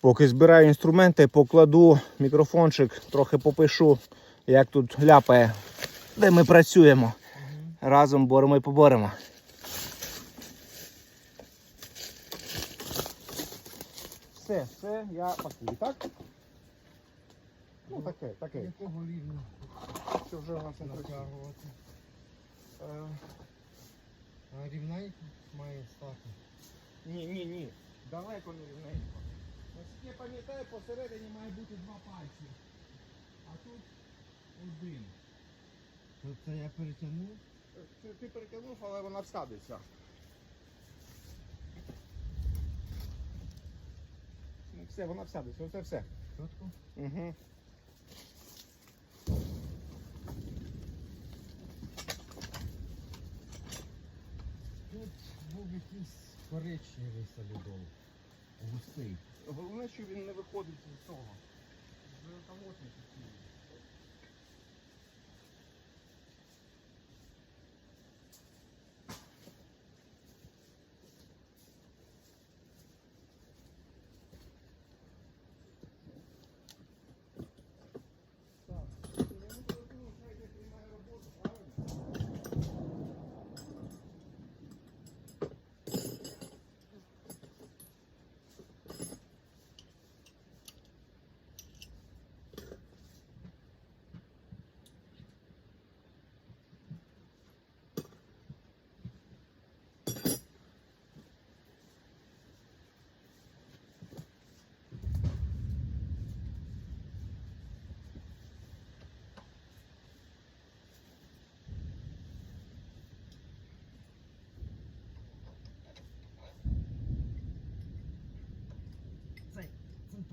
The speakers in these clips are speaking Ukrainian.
Поки збираю інструменти, покладу мікрофончик, трохи попишу, як тут ляпає, де ми працюємо. Разом боремо і поборемо. Все, все, я пакую, так? Ну таке, таке. Якого рівня Це вже у нас натягувати? Е, рівненько має стати. Ні, ні, ні. Далеко не рівненько. Я пам'ятаю, посередині має бути два пальці. А тут один. То це я перетягнув. Ти, ти перетягнув, але вона всадиться. Ну, все, вона всадиться, оце все. Чітко? Угу. Тут був якийсь коричневий солідол. Густий. Головне, що він не виходить з цього. З колотника.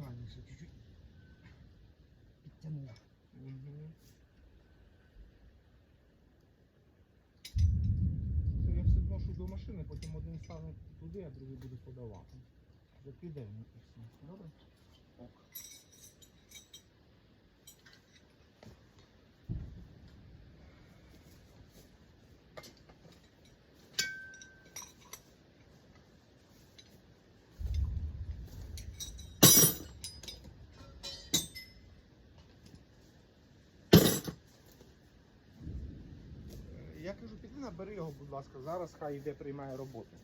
Центральніше чуть-чуть. Підтягнув. Угу. Це я все зношу до машини, потім один стане туди, а другий буде подавати. За і все. Добре? Ок. Я кажу, піди набери його, будь ласка, зараз хай йде приймає роботу.